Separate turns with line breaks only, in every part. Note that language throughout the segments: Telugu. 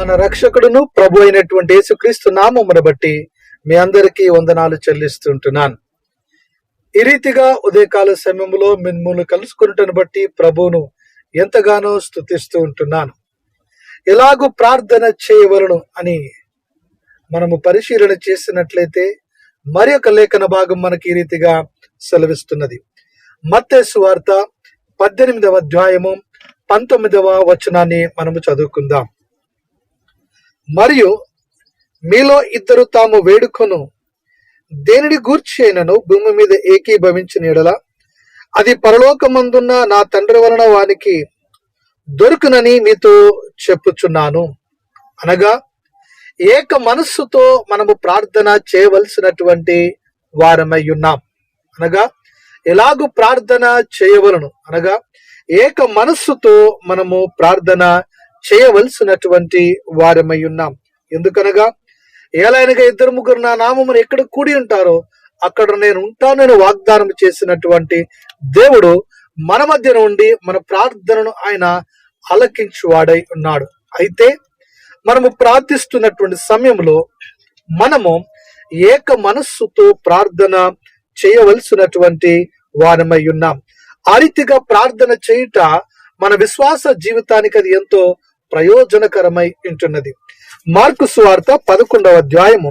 మన రక్షకుడును ప్రభు అయినటువంటి యేసుక్రీస్తు నామమును బట్టి మీ అందరికీ వందనాలు చెల్లిస్తుంటున్నాను. ఈ రీతిగా ఉదయకాల సమయంలో మిమ్మల్ని కలుసుకున్నటను బట్టి ప్రభువును ఎంతగానో స్తుతిస్తూ ఉంటున్నాను. ఎలాగూ ప్రార్థన చేయవలను అని మనము పరిశీలన చేసినట్లయితే మరి ఒక లేఖన భాగం మనకి ఈ రీతిగా సెలవిస్తున్నది. మత్తేసు వార్త పద్దెనిమిదవ అధ్యాయము పంతొమ్మిదవ వచనాన్ని మనము చదువుకుందాం. మరియు మీలో ఇద్దరు తాము వేడుకొను. దేనిని గూర్చి భూమి మీద ఏకీభవించిన ఎడల అది పరలోకమందున్న నా తండ్రి వలన వానికి దొరుకునని మీతో చెప్పుచున్నాను. అనగా ఏక మనస్సుతో మనము ప్రార్థన చేయవలసినటువంటి వారమై ఉన్నాం. అనగా ఎలాగు ప్రార్థన చేయవలను? అనగా ఏక మనస్సుతో మనము ప్రార్థన చేయవలసినటువంటి వారమై ఉన్నాం. ఎందుకనగా ఏలైనగా ఇద్దరు ముగ్గురు నా నామమును ఎక్కడ కూడి ఉంటారో అక్కడ నేను ఉంటానని వాగ్దానం చేసినటువంటి దేవుడు మన మధ్యన ఉండి మన ప్రార్థనను ఆయన అలకించువాడై ఉన్నాడు. అయితే మనము ప్రార్థిస్తున్నటువంటి సమయంలో మనము ఏక మనస్సుతో ప్రార్థన చేయవలసినటువంటి వారమై ఉన్నాం. ఆ రీతిగా ప్రార్థన చేయుట మన విశ్వాస జీవితానికి అది ఎంతో ప్రయోజనకరమై ఉంటున్నది. మార్కు సువార్త పదకొండవ అధ్యాయము.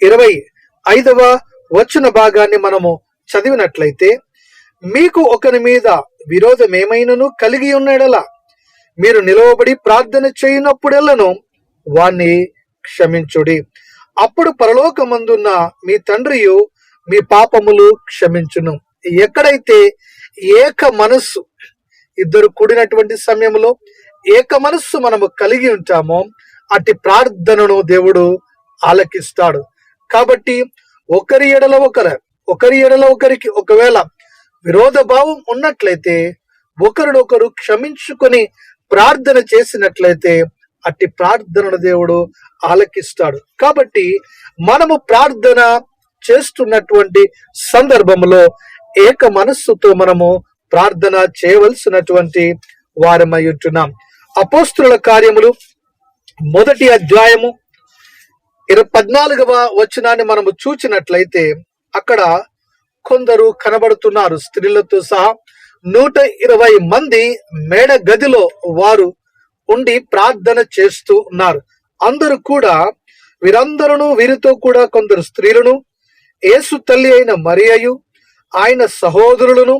ఇరవై ఐదవ వచ్చిన భాగాన్ని మనము చదివినట్లయితే మీకు ఒకరి మీద విరోధం ఏమైనను కలిగి ఉన్నాడలా? మీరు నిలవబడి ప్రార్థన చేయనప్పుడెల్లను వాణ్ణి క్షమించుడి. అప్పుడు పరలోకమందున్న మీ తండ్రియు మీ పాపములు క్షమించును. ఎక్కడైతే ఏక మనస్సు ఇద్దరు కూడినటువంటి సమయంలో ఏక మనస్సు మనము కలిగి ఉంటామో అట్టి ప్రార్థనను దేవుడు ఆలకిస్తాడు. కాబట్టి ఒకరి ఎడల ఒకరు ఒకరి ఎడల ఒకరికి ఒకవేళ విరోధ భావం ఉన్నట్లయితే ఒకరినొకరు క్షమించుకొని ప్రార్థన చేసినట్లయితే అట్టి ప్రార్థనను దేవుడు ఆలకిస్తాడు. కాబట్టి మనము ప్రార్థన చేస్తున్నటువంటి సందర్భంలో ఏక మనస్సుతో మనము ప్రార్థన చేయవలసినటువంటి వారమై ఉంటున్నాం. అపోస్తుల కార్యములు మొదటి అధ్యాయము ఇరవై పద్నాలుగవ వచనాన్ని మనము చూచినట్లయితే అక్కడ కొందరు కనబడుతున్నారు. స్త్రీలతో సహా నూట ఇరవై మంది మేడ గదిలో వారు ఉండి ప్రార్థన చేస్తూ ఉన్నారు. అందరూ కూడా వీరందరూ వీరితో కూడా కొందరు స్త్రీలను యేసు తల్లి అయిన మరియయు ఆయన సహోదరులను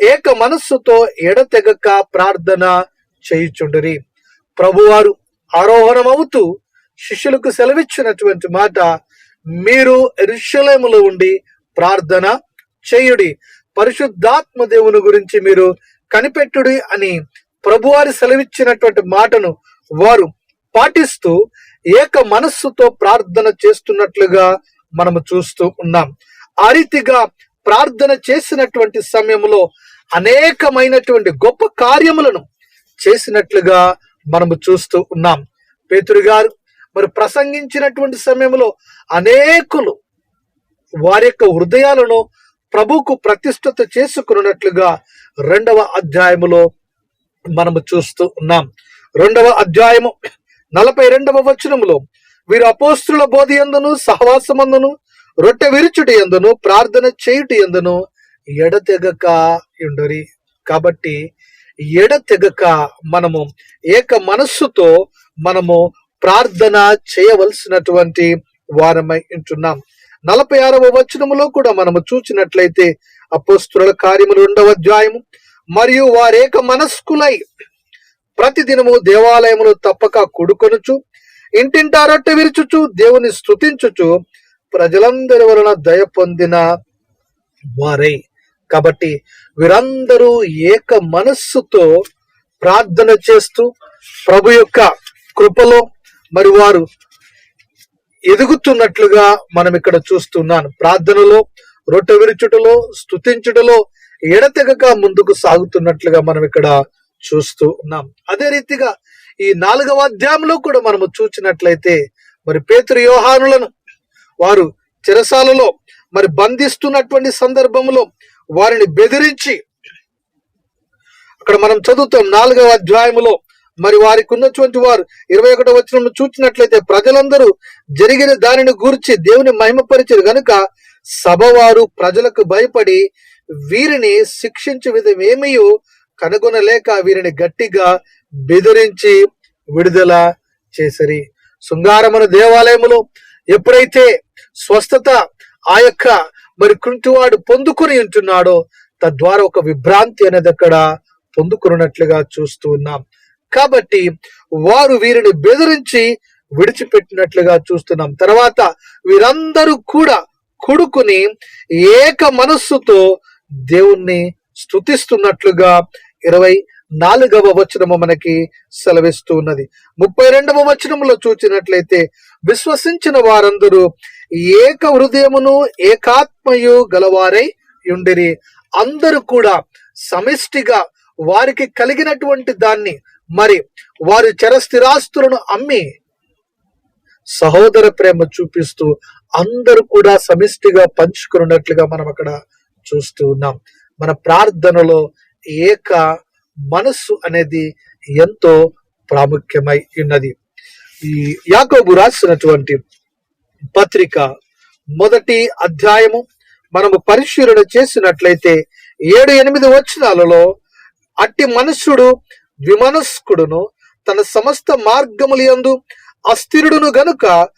ఏక మనస్సుతో ఎడతెగక ప్రార్థన చేయుచుండరి. ప్రభువారు ఆరోహణమవుతూ శిష్యులకు సెలవిచ్చినటువంటి మాట మీరు ఎరుషలేములో ఉండి ప్రార్థన చేయుడి. పరిశుద్ధాత్మ దేవుని గురించి మీరు కనిపెట్టుడి అని ప్రభువారి సెలవిచ్చినటువంటి మాటను వారు పాటిస్తూ ఏక మనస్సుతో ప్రార్థన చేస్తున్నట్లుగా మనము చూస్తూ ఉన్నాం. ఆ రీతిగా ప్రార్థన చేసినటువంటి సమయంలో అనేకమైనటువంటి గొప్ప కార్యములను చేసినట్లుగా మనము చూస్తూ ఉన్నాం. పేతురు గారు మరి ప్రసంగించినటువంటి సమయంలో అనేకులు వారి యొక్క హృదయాలను ప్రభుకు ప్రతిష్ఠత చేసుకున్నట్లుగా రెండవ అధ్యాయములో మనము చూస్తూ ఉన్నాం. రెండవ అధ్యాయము నలభై రెండవ వచనములో వీరు అపోస్తుల బోధి ఎందును సహవాసమందును రొట్టె విరుచుటి ఎందును ప్రార్థన చేయుటి ఎందును ఎడతెగక ఉండరి కాబట్టి ఎడతెగక మనము ఏక మనస్సుతో మనము ప్రార్థన చేయవలసినటువంటి వారమై ఉంటున్నాం. నలభై ఆరవ వచనములో కూడా మనము చూచినట్లయితే అపోస్తుల కార్యములు రెండవ అధ్యాయము. మరియు వారేక మనస్కులై ప్రతిదినము దేవాలయములు తప్పక కొడుకొనుచు ఇంటింటా రొట్టె విరుచుచు దేవుని స్తుతించుచు ప్రజలందరి వలన దయ పొందిన వారై కాబట్టి వీరందరూ ఏక మనస్సుతో ప్రార్థన చేస్తూ ప్రభు యొక్క కృపలో మరి వారు ఎదుగుతున్నట్లుగా మనం ఇక్కడ చూస్తున్నాను. ప్రార్థనలో రొట్టె విరుచుటలో స్తుతించుటలో ఎడతెగక ముందుకు సాగుతున్నట్లుగా మనం ఇక్కడ చూస్తూ ఉన్నాం. అదే రీతిగా ఈ నాలుగవ అధ్యాయంలో కూడా మనము చూసినట్లయితే మరి పేతురు యోహానులను వారు చెరసాలలో మరి బంధిస్తున్నటువంటి సందర్భంలో వారిని బెదిరించి అక్కడ మనం చదువుతాం నాలుగవ అధ్యాయములో మరి వారికి ఉన్నటువంటి వారు ఇరవై ఒకటో వచ్చిన చూసినట్లయితే ప్రజలందరూ జరిగిన దానిని గూర్చి దేవుని మహిమపరిచారు గనుక సభవారు ప్రజలకు భయపడి వీరిని శిక్షించే విధం ఏమయో కనుగొనలేక వీరిని గట్టిగా బెదిరించి విడుదల చేసరి. శృంగారమున దేవాలయములో ఎప్పుడైతే స్వస్థత ఆ యొక్క మరి కుంటివాడు పొందుకుని ఉంటున్నాడో తద్వారా ఒక విభ్రాంతి అనేది అక్కడ పొందుకున్నట్లుగా చూస్తూ ఉన్నాం. కాబట్టి వారు వీరిని బెదిరించి విడిచిపెట్టినట్లుగా చూస్తున్నాం. తర్వాత వీరందరూ కూడా కొడుకుని ఏక మనస్సుతో దేవుణ్ణి స్తుతిస్తున్నట్లుగా ఇరవై నాలుగవ వచనము మనకి సెలవిస్తూ ఉన్నది. ముప్పై రెండవ వచనములో చూచినట్లయితే విశ్వసించిన వారందరూ ఏక హృదయమును ఏకాత్మయు గలవారై ఉండిరి. అందరూ కూడా సమిష్టిగా వారికి కలిగినటువంటి దాన్ని మరి వారి చరస్థిరాస్తులను అమ్మి సహోదర ప్రేమ చూపిస్తూ అందరూ కూడా సమిష్టిగా పంచుకున్నట్లుగా మనం అక్కడ చూస్తూ ఉన్నాం. మన ప్రార్థనలో ఏక మనస్సు అనేది ఎంతో ప్రాముఖ్యమై ఉన్నది. ఈ యాకోబు రాసినటువంటి పత్రిక మొదటి అధ్యాయము. మనము పరిశీలన చేసినట్లయితే ఏడు ఎనిమిది వచనాలలో అట్టి మనుష్యుడు విమనస్కుడును తన సమస్త మార్గములందు అస్థిరుడును గనుక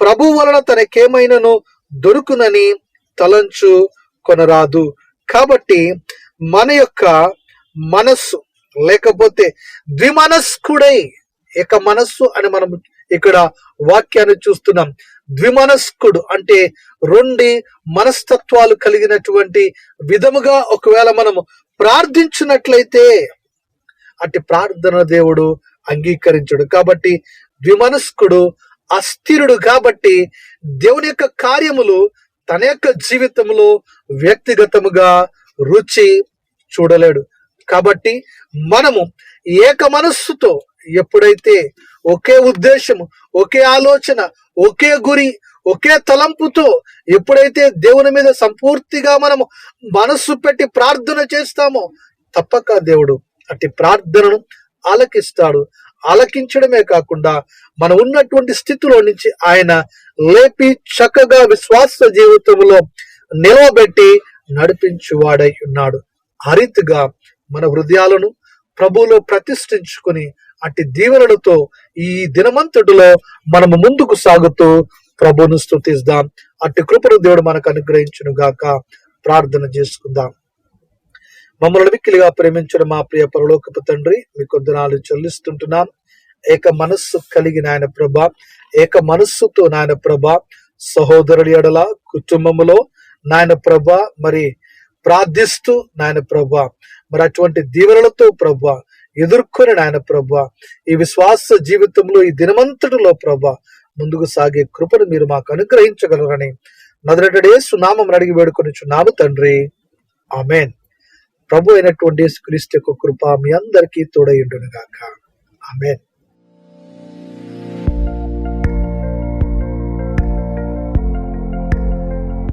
ప్రభు వలన తనకేమైనను దొరుకునని తలంచు కొనరాదు. కాబట్టి మన యొక్క మనస్సు లేకపోతే ద్విమనస్కుడై ఏక మనస్సు అని మనం ఇక్కడ వాక్యాన్ని చూస్తున్నాం. ద్విమనస్కుడు అంటే రెండు మనస్తత్వాలు కలిగినటువంటి విధముగా ఒకవేళ మనము ప్రార్థించినట్లయితే అట్టి ప్రార్థన దేవుడు అంగీకరించడు. కాబట్టి ద్విమనస్కుడు అస్థిరుడు కాబట్టి దేవుని యొక్క కార్యములు తన యొక్క జీవితంలో వ్యక్తిగతముగా రుచి చూడలేడు. కాబట్టి మనము ఏక మనస్సుతో ఎప్పుడైతే ఒకే ఉద్దేశము ఒకే ఆలోచన ఒకే గురి ఒకే తలంపుతో ఎప్పుడైతే దేవుని మీద సంపూర్తిగా మనము మనస్సు పెట్టి ప్రార్థన చేస్తామో తప్పక దేవుడు అట్టి ప్రార్థనను ఆలకిస్తాడు. ఆలకించడమే కాకుండా మనం ఉన్నటువంటి స్థితిలో నుంచి ఆయన లేపి చక్కగా విశ్వాస జీవితంలో నిలవబెట్టి నడిపించువాడై ఉన్నాడు. ఆ రీతిగా మన హృదయాలను ప్రభువులో ప్రతిష్ఠించుకుని అట్టి దీవెనలతో ఈ దినమంతటిలో మనము ముందుకు సాగుతూ ప్రభును స్తుతిద్దాం అట్టి కృపను దేవుడు మనకు అనుగ్రహించును గాక ప్రార్థన చేసుకుందాం. మమ్మల్ని మిక్కిలిగా ప్రేమించిన మా ప్రియ పరలోకపు తండ్రి మీ కొందనాలు చెల్లిస్తుంటున్నాం. ఏక మనస్సు కలిగిన ఆయన ప్రభ ఏక మనస్సుతో నాయన ప్రభ సహోదరుడి ఎడల కుటుంబములో నాయన ప్రభ మరి ప్రార్థిస్తూ నాయన ప్రభ మరి అటువంటి దీవెనలతో ప్రభ ఎదుర్కొని నాయన ప్రభా. ఈ విశ్వాస జీవితంలో ఈ దినమంతటిలో ప్రభా ముందుకు సాగే కృపను మీరు మాకు అనుగ్రహించగలరని నదరటడే సునామం అడిగి వేడుకొని చున్నాము తండ్రి. ఆమెన్. ప్రభు అయినటువంటి క్రీస్తు యొక్క కృప మీ అందరికీ తోడయుండును గాక ఆమెన్.